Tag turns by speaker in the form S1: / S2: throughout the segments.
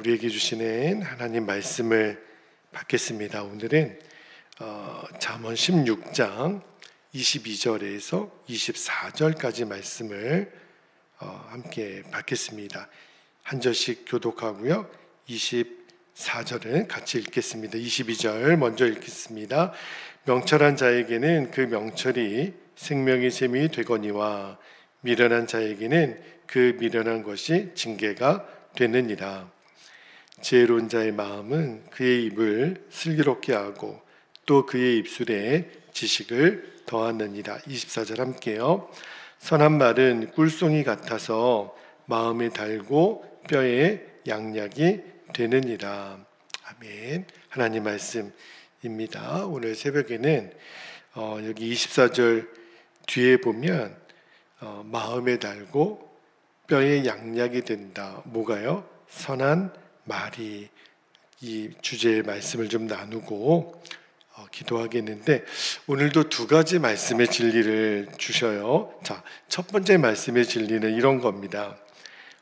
S1: 우리에게 주시는 하나님 말씀을 받겠습니다. 오늘은 어, 잠언 16장 22절에서 24절까지 말씀을 어, 함께 받겠습니다. 한 절씩 교독하고요. 24절은 같이 읽겠습니다. 22절 먼저 읽겠습니다. 명철한 자에게는 그 명철이 생명의 셈이 되거니와 미련한 자에게는 그 미련한 것이 징계가 되느니라. 지혜로운 자의 마음은 그의 입을 슬기롭게 하고 또 그의 입술에 지식을 더하느니라. 24절 함께요. 선한 말은 꿀송이 같아서 마음에 달고 뼈에 양약이 되느니라. 아멘. 하나님 말씀입니다. 오늘 새벽에는 어, 여기 24절 뒤에 보면 어, 마음에 달고 뼈에 양약이 된다. 뭐가요? 선한 말이 이 주제의 말씀을 좀 나누고 어, 기도하겠는데 오늘도 두 가지 말씀의 진리를 주셔요. 자, 첫 번째 말씀의 진리는 이런 겁니다.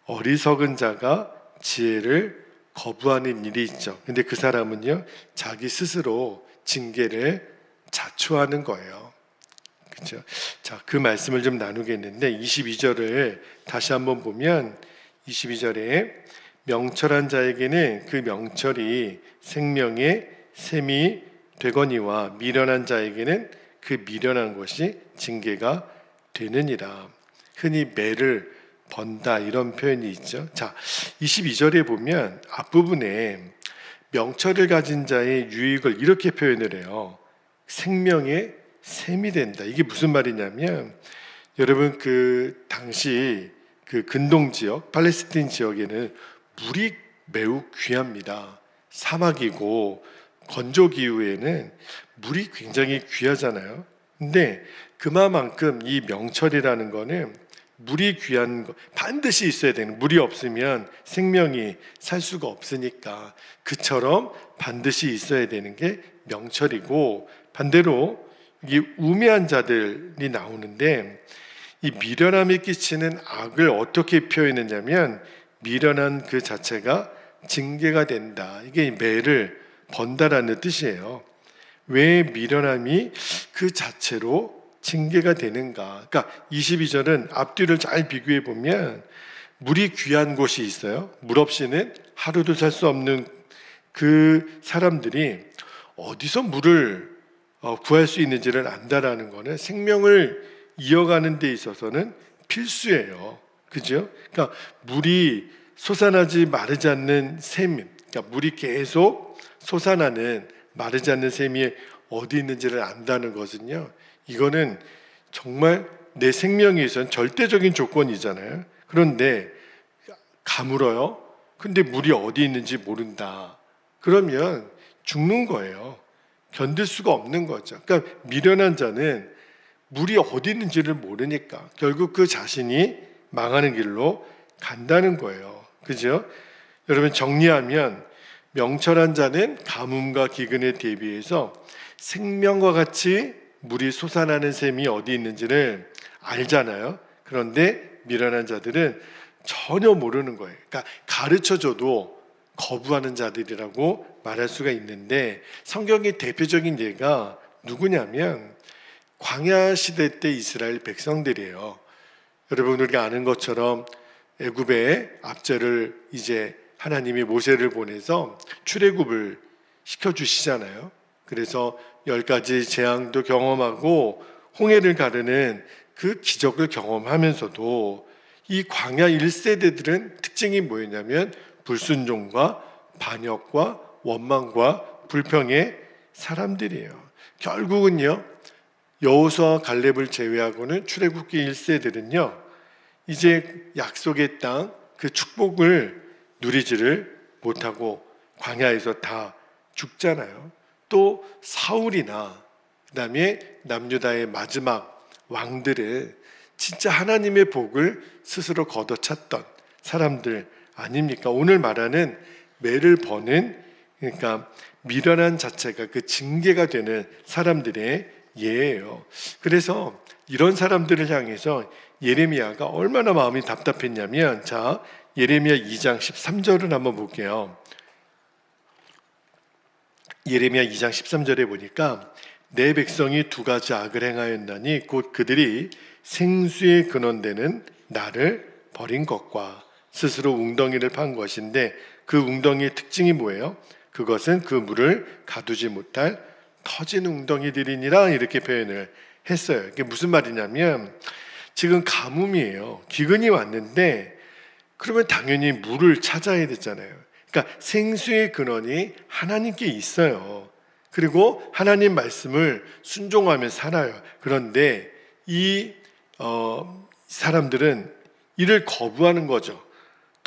S1: 어리석은 자가 지혜를 거부하는 일이 있죠. 근데 그 사람은요, 자기 스스로 징계를 자초하는 거예요. 그렇죠? 자, 그 말씀을 좀 나누겠는데 22절을 다시 한번 보면 22절에 명철한 자에게는 그 명철이 생명의 셈이 되거니와 미련한 자에게는 그 미련한 것이 징계가 되느니라. 흔히 매를 번다 이런 표현이 있죠. 자, 22절에 보면 앞부분에 명철을 가진 자의 유익을 이렇게 표현을 해요. 생명의 셈이 된다. 이게 무슨 말이냐면 여러분 그 당시 그 근동 지역, 팔레스틴 지역에는 물이 매우 귀합니다. 사막이고 건조 기 후에는 물이 굉장히 귀하잖아요. 근데 그만큼 이 명철이라는 거는 물이 귀한 거 반드시 있어야 되는 물이 없으면 생명이 살 수가 없으니까 그처럼 반드시 있어야 되는 게 명철이고 반대로 이게 우매한 자들이 나오는데 이 미련함이 끼치는 악을 어떻게 표현했냐면 미련한 그 자체가 징계가 된다. 이게 매를 번다라는 뜻이에요. 왜 미련함이 그 자체로 징계가 되는가? 그러니까 22절은 앞뒤를 잘 비교해 보면 물이 귀한 곳이 있어요. 물 없이는 하루도 살 수 없는 그 사람들이 어디서 물을 어, 구할 수 있는지를 안다라는 거는 생명을 이어가는 데 있어서는 필수예요. 그죠? 그러니까 물이 솟아나지 마르지 않는 샘, 그러니까 물이 계속 솟아나는 마르지 않는 샘이 어디 있는지를 안다는 것은요. 이거는 정말 내 생명에 있어서는 절대적인 조건이잖아요. 그런데 가물어요. 근데 물이 어디 있는지 모른다. 그러면 죽는 거예요. 견딜 수가 없는 거죠. 그러니까 미련한 자는 물이 어디 있는지를 모르니까 결국 그 자신이 망하는 길로 간다는 거예요. 그죠? 여러분 정리하면 명철한 자는 가뭄과 기근에 대비해서 생명과 같이 물이 솟아나는 셈이 어디 있는지를 알잖아요. 그런데 미련한 자들은 전혀 모르는 거예요. 그러니까 가르쳐 줘도 거부하는 자들이라고 말할 수가 있는데 성경의 대표적인 예가 누구냐면 광야 시대 때 이스라엘 백성들이에요. 여러분 우리가 아는 것처럼 애굽의 압제를 이제 하나님이 모세를 보내서 출애굽을 시켜 주시잖아요. 그래서 열 가지 재앙도 경험하고 홍해를 가르는 그 기적을 경험하면서도 이 광야 1세대들은 특징이 뭐였냐면 불순종과 반역과 원망과 불평의 사람들이에요. 결국은요. 여호수아 갈렙을 제외하고는 출애굽기 1세들은요. 이제 약속의 땅 그 축복을 누리지를 못하고 광야에서 다 죽잖아요. 또 사울이나 그다음에 남유다의 마지막 왕들은 진짜 하나님의 복을 스스로 걷어찼던 사람들 아닙니까? 오늘 말하는 매를 버는 그러니까 미련한 자체가 그 징계가 되는 사람들의 예예요. 그래서 이런 사람들을 향해서 예레미야가 얼마나 마음이 답답했냐면 자 예레미야 2장 13절을 한번 볼게요. 예레미야 2장 13절에 보니까 내 백성이 두 가지 악을 행하였나니 곧 그들이 생수의 근원되는 나를 버린 것과 스스로 웅덩이를 판 것인데 그 웅덩이의 특징이 뭐예요? 그것은 그 물을 가두지 못할 터진 웅덩이들이니라 이렇게 표현을 했어요. 이게 무슨 말이냐면 지금 가뭄이에요. 기근이 왔는데 그러면 당연히 물을 찾아야 되잖아요. 그러니까 생수의 근원이 하나님께 있어요. 그리고 하나님 말씀을 순종하며 살아요. 그런데 이 어, 사람들은 이를 거부하는 거죠.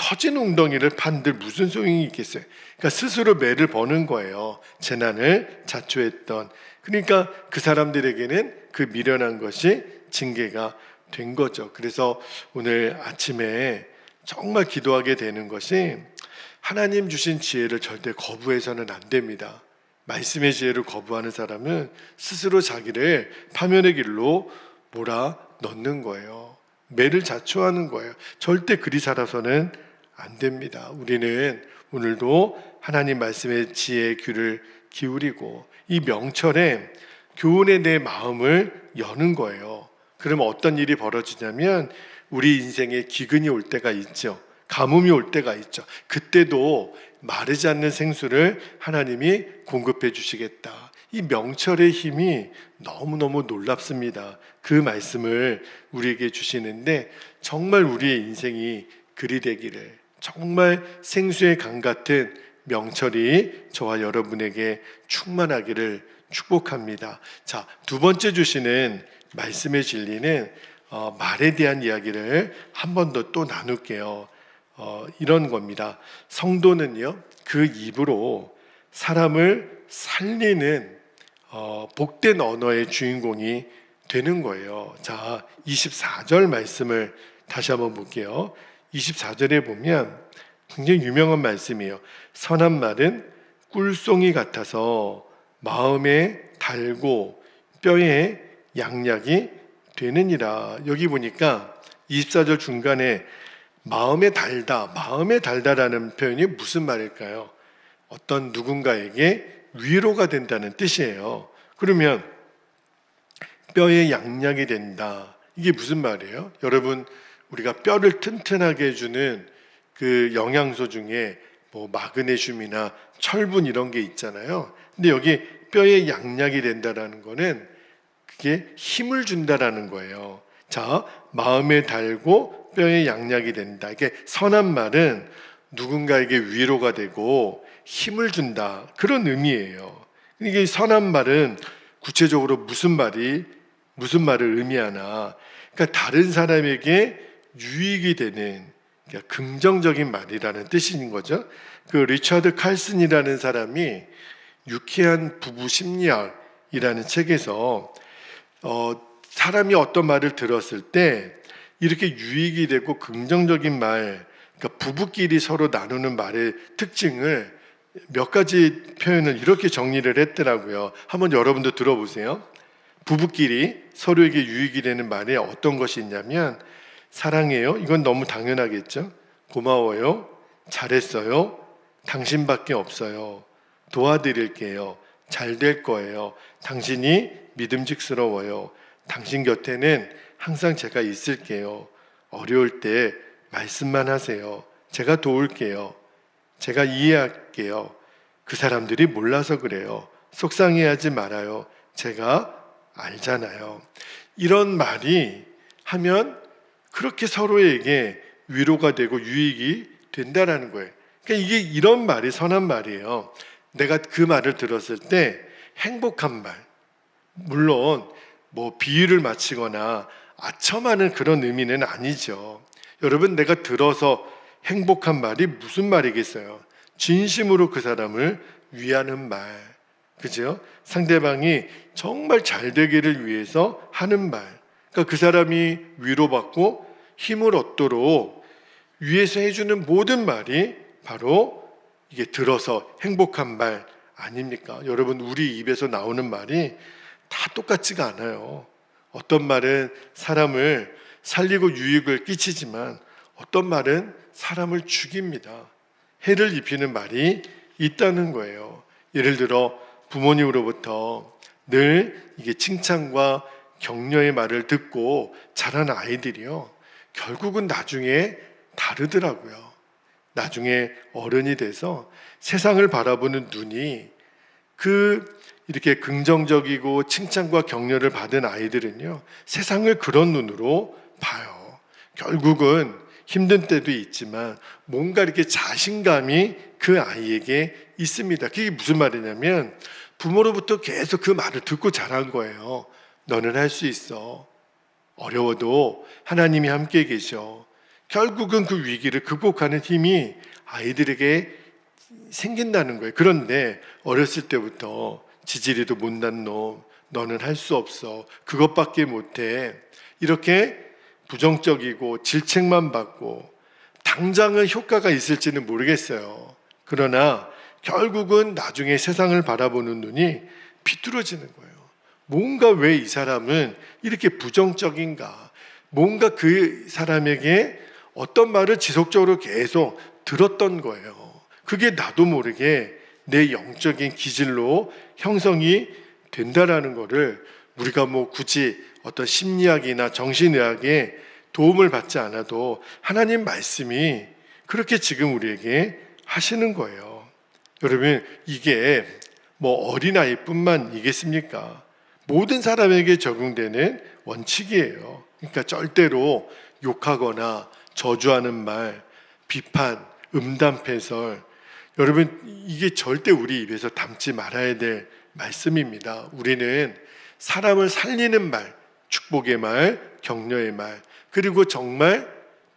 S1: 터진 웅덩이를 판들 무슨 소용이 있겠어요? 그러니까 스스로 매를 버는 거예요. 재난을 자초했던. 그러니까 그 사람들에게는 그 미련한 것이 징계가 된 거죠. 그래서 오늘 아침에 정말 기도하게 되는 것이 하나님 주신 지혜를 절대 거부해서는 안 됩니다. 말씀의 지혜를 거부하는 사람은 스스로 자기를 파면의 길로 몰아 넣는 거예요. 매를 자초하는 거예요. 절대 그리 살아서는 안 됩니다. 우리는 오늘도 하나님 말씀의 지혜의 귀를 기울이고 이 명철에 교훈에 내 마음을 여는 거예요. 그러면 어떤 일이 벌어지냐면 우리 인생에 기근이 올 때가 있죠. 가뭄이 올 때가 있죠. 그때도 마르지 않는 생수를 하나님이 공급해 주시겠다. 이 명철의 힘이 너무너무 놀랍습니다. 그 말씀을 우리에게 주시는데 정말 우리의 인생이 그리 되기를 정말 생수의 강 같은 명철이 저와 여러분에게 충만하기를 축복합니다. 자, 두 번째 주시는 말씀의 진리는 어, 말에 대한 이야기를 한 번 더 또 나눌게요. 어, 이런 겁니다. 성도는요, 그 입으로 사람을 살리는 어, 복된 언어의 주인공이 되는 거예요. 자, 24절 말씀을 다시 한번 볼게요. 24절에 보면 굉장히 유명한 말씀이에요. 선한 말은 꿀송이 같아서 마음에 달고 뼈에 양약이 되느니라. 여기 보니까 24절 중간에 마음에 달다, 마음에 달다라는 표현이 무슨 말일까요? 어떤 누군가에게 위로가 된다는 뜻이에요. 그러면 뼈에 양약이 된다. 이게 무슨 말이에요? 여러분, 우리가 뼈를 튼튼하게 해주는 그 영양소 중에 뭐 마그네슘이나 철분 이런 게 있잖아요. 근데 여기 뼈에 양약이 된다라는 거는 그게 힘을 준다라는 거예요. 자, 마음에 달고 뼈에 양약이 된다. 이게 선한 말은 누군가에게 위로가 되고 힘을 준다. 그런 의미예요. 이게 선한 말은 구체적으로 무슨 말이 무슨 말을 의미하나? 그러니까 다른 사람에게 유익이 되는 그러니까 긍정적인 말이라는 뜻인 거죠. 그 리처드 칼슨이라는 사람이 유쾌한 부부 심리학이라는 책에서 어, 사람이 어떤 말을 들었을 때 이렇게 유익이 되고 긍정적인 말, 그러니까 부부끼리 서로 나누는 말의 특징을 몇 가지 표현을 이렇게 정리를 했더라고요. 한번 여러분도 들어보세요. 부부끼리 서로에게 유익이 되는 말에 어떤 것이 있냐면 사랑해요. 이건 너무 당연하겠죠. 고마워요. 잘했어요. 당신밖에 없어요. 도와드릴게요. 잘 될 거예요. 당신이 믿음직스러워요. 당신 곁에는 항상 제가 있을게요. 어려울 때 말씀만 하세요. 제가 도울게요. 제가 이해할게요. 그 사람들이 몰라서 그래요. 속상해하지 말아요. 제가 알잖아요. 이런 말이 하면 그렇게 서로에게 위로가 되고 유익이 된다라는 거예요. 그러니까 이게 이런 말이 선한 말이에요. 내가 그 말을 들었을 때 행복한 말. 물론 뭐 비유를 마치거나 아첨하는 그런 의미는 아니죠. 여러분 내가 들어서 행복한 말이 무슨 말이겠어요? 진심으로 그 사람을 위하는 말. 그죠? 상대방이 정말 잘 되기를 위해서 하는 말. 그러니까 그 사람이 위로받고 힘을 얻도록 위해서 해주는 모든 말이 바로 이게 들어서 행복한 말 아닙니까? 여러분, 우리 입에서 나오는 말이 다 똑같지가 않아요. 어떤 말은 사람을 살리고 유익을 끼치지만 어떤 말은 사람을 죽입니다. 해를 입히는 말이 있다는 거예요. 예를 들어 부모님으로부터 늘 이게 칭찬과 격려의 말을 듣고 자란 아이들이요. 결국은 나중에 다르더라고요. 나중에 어른이 돼서 세상을 바라보는 눈이 그 이렇게 긍정적이고 칭찬과 격려를 받은 아이들은요, 세상을 그런 눈으로 봐요. 결국은 힘든 때도 있지만 뭔가 이렇게 자신감이 그 아이에게 있습니다. 그게 무슨 말이냐면 부모로부터 계속 그 말을 듣고 자란 거예요. 너는 할 수 있어. 어려워도 하나님이 함께 계셔. 결국은 그 위기를 극복하는 힘이 아이들에게 생긴다는 거예요. 그런데 어렸을 때부터 지지리도 못난 놈, 너는 할 수 없어. 그것밖에 못해. 이렇게 부정적이고 질책만 받고 당장은 효과가 있을지는 모르겠어요. 그러나 결국은 나중에 세상을 바라보는 눈이 비뚤어지는 거예요. 뭔가 왜 이 사람은 이렇게 부정적인가? 뭔가 그 사람에게 어떤 말을 지속적으로 계속 들었던 거예요. 그게 나도 모르게 내 영적인 기질로 형성이 된다라는 거를 우리가 뭐 굳이 어떤 심리학이나 정신의학에 도움을 받지 않아도 하나님 말씀이 그렇게 지금 우리에게 하시는 거예요. 여러분, 이게 뭐 어린아이뿐만 이겠습니까? 모든 사람에게 적용되는 원칙이에요. 그러니까 절대로 욕하거나 저주하는 말, 비판, 음담패설, 여러분 이게 절대 우리 입에서 담지 말아야 될 말씀입니다. 우리는 사람을 살리는 말, 축복의 말, 격려의 말, 그리고 정말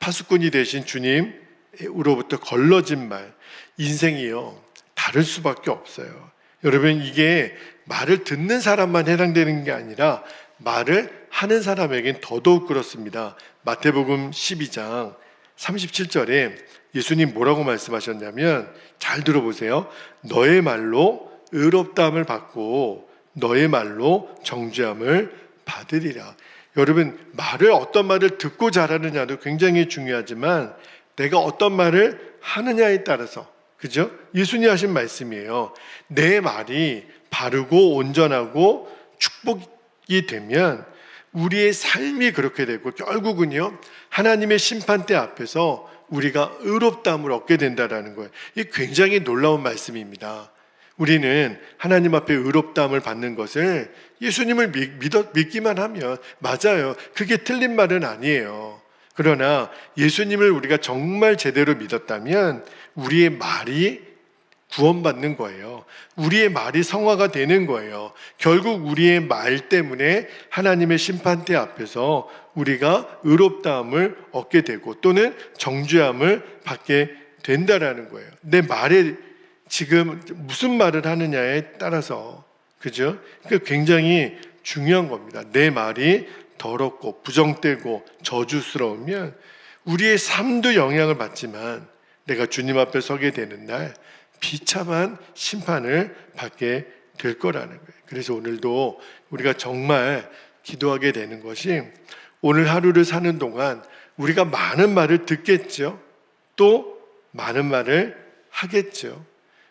S1: 파수꾼이 되신 주님으로부터 걸러진 말, 인생이요 다를 수밖에 없어요. 여러분 이게 말을 듣는 사람만 해당되는 게 아니라 말을 하는 사람에겐 더더욱 그렇습니다. 마태복음 12장 37절에 예수님 뭐라고 말씀하셨냐면 잘 들어보세요. 너의 말로 의롭다함을 받고 너의 말로 정죄함을 받으리라. 여러분 말을 어떤 말을 듣고 자라느냐도 굉장히 중요하지만 내가 어떤 말을 하느냐에 따라서 그죠? 예수님 하신 말씀이에요. 내 말이 바르고 온전하고 축복이 되면 우리의 삶이 그렇게 되고 결국은요 하나님의 심판대 앞에서 우리가 의롭다함을 얻게 된다라는 거예요. 이 굉장히 놀라운 말씀입니다. 우리는 하나님 앞에 의롭다함을 받는 것을 예수님을 믿, 믿기만 하면 맞아요. 그게 틀린 말은 아니에요. 그러나 예수님을 우리가 정말 제대로 믿었다면 우리의 말이 구원받는 거예요. 우리의 말이 성화가 되는 거예요. 결국 우리의 말 때문에 하나님의 심판대 앞에서 우리가 의롭다함을 얻게 되고 또는 정죄함을 받게 된다라는 거예요. 내 말에 지금 무슨 말을 하느냐에 따라서 그죠? 그 굉장히 중요한 겁니다. 내 말이 더럽고 부정되고 저주스러우면 우리의 삶도 영향을 받지만 내가 주님 앞에 서게 되는 날 비참한 심판을 받게 될 거라는 거예요. 그래서 오늘도 우리가 정말 기도하게 되는 것이 오늘 하루를 사는 동안 우리가 많은 말을 듣겠죠. 또 많은 말을 하겠죠.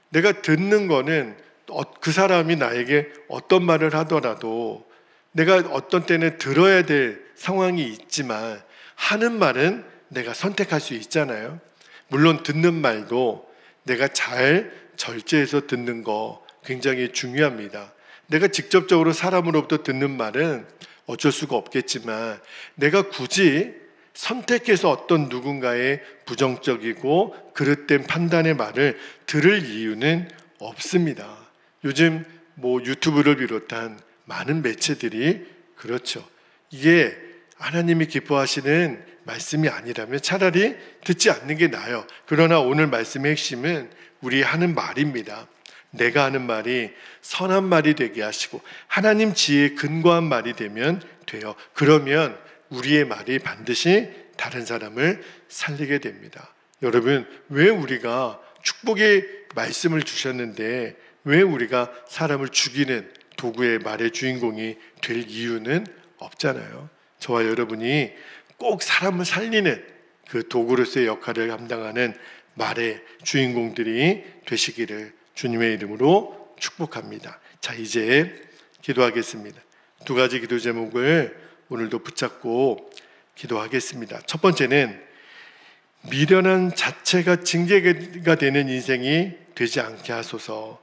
S1: 내가 듣는 거는 어, 그 사람이 나에게 어떤 말을 하더라도 내가 어떤 때는 들어야 될 상황이 있지만 하는 말은 내가 선택할 수 있잖아요. 물론 듣는 말도 내가 잘 절제해서 듣는 거 굉장히 중요합니다. 내가 직접적으로 사람으로부터 듣는 말은 어쩔 수가 없겠지만 내가 굳이 선택해서 어떤 누군가의 부정적이고 그릇된 판단의 말을 들을 이유는 없습니다. 요즘 뭐 유튜브를 비롯한 많은 매체들이 그렇죠. 이게 하나님이 기뻐하시는 말씀이 아니라면 차라리 듣지 않는 게 나아요. 그러나 오늘 말씀의 핵심은 우리 하는 말입니다. 내가 하는 말이 선한 말이 되게 하시고 하나님 지혜에 근거한 말이 되면 돼요. 그러면 우리의 말이 반드시 다른 사람을 살리게 됩니다. 여러분, 왜 우리가 축복의 말씀을 주셨는데 왜 우리가 사람을 죽이는 도구의 말의 주인공이 될 이유는 없잖아요. 저와 여러분이 꼭 사람을 살리는 그 도구로서의 역할을 감당하는 말의 주인공들이 되시기를 주님의 이름으로 축복합니다. 자, 이제 기도하겠습니다. 두 가지 기도 제목을 오늘도 붙잡고 기도하겠습니다. 첫 번째는 미련한 자체가 징계가 되는 인생이 되지 않게 하소서.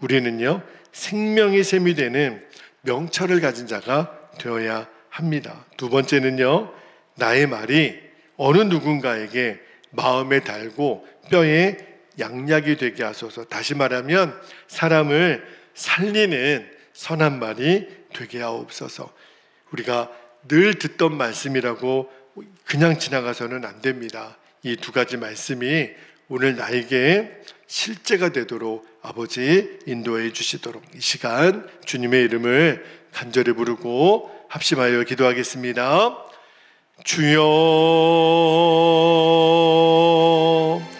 S1: 우리는요, 생명의 셈이 되는 명철을 가진 자가 되어야 합니다. 두 번째는요, 나의 말이 어느 누군가에게 마음에 달고 뼈에 양약이 되게 하소서. 다시 말하면 사람을 살리는 선한 말이 되게 하옵소서. 우리가 늘 듣던 말씀이라고 그냥 지나가서는 안 됩니다. 이 두 가지 말씀이 오늘 나에게 실제가 되도록 아버지 인도해 주시도록 이 시간 주님의 이름을 간절히 부르고 합심하여 기도하겠습니다. 주여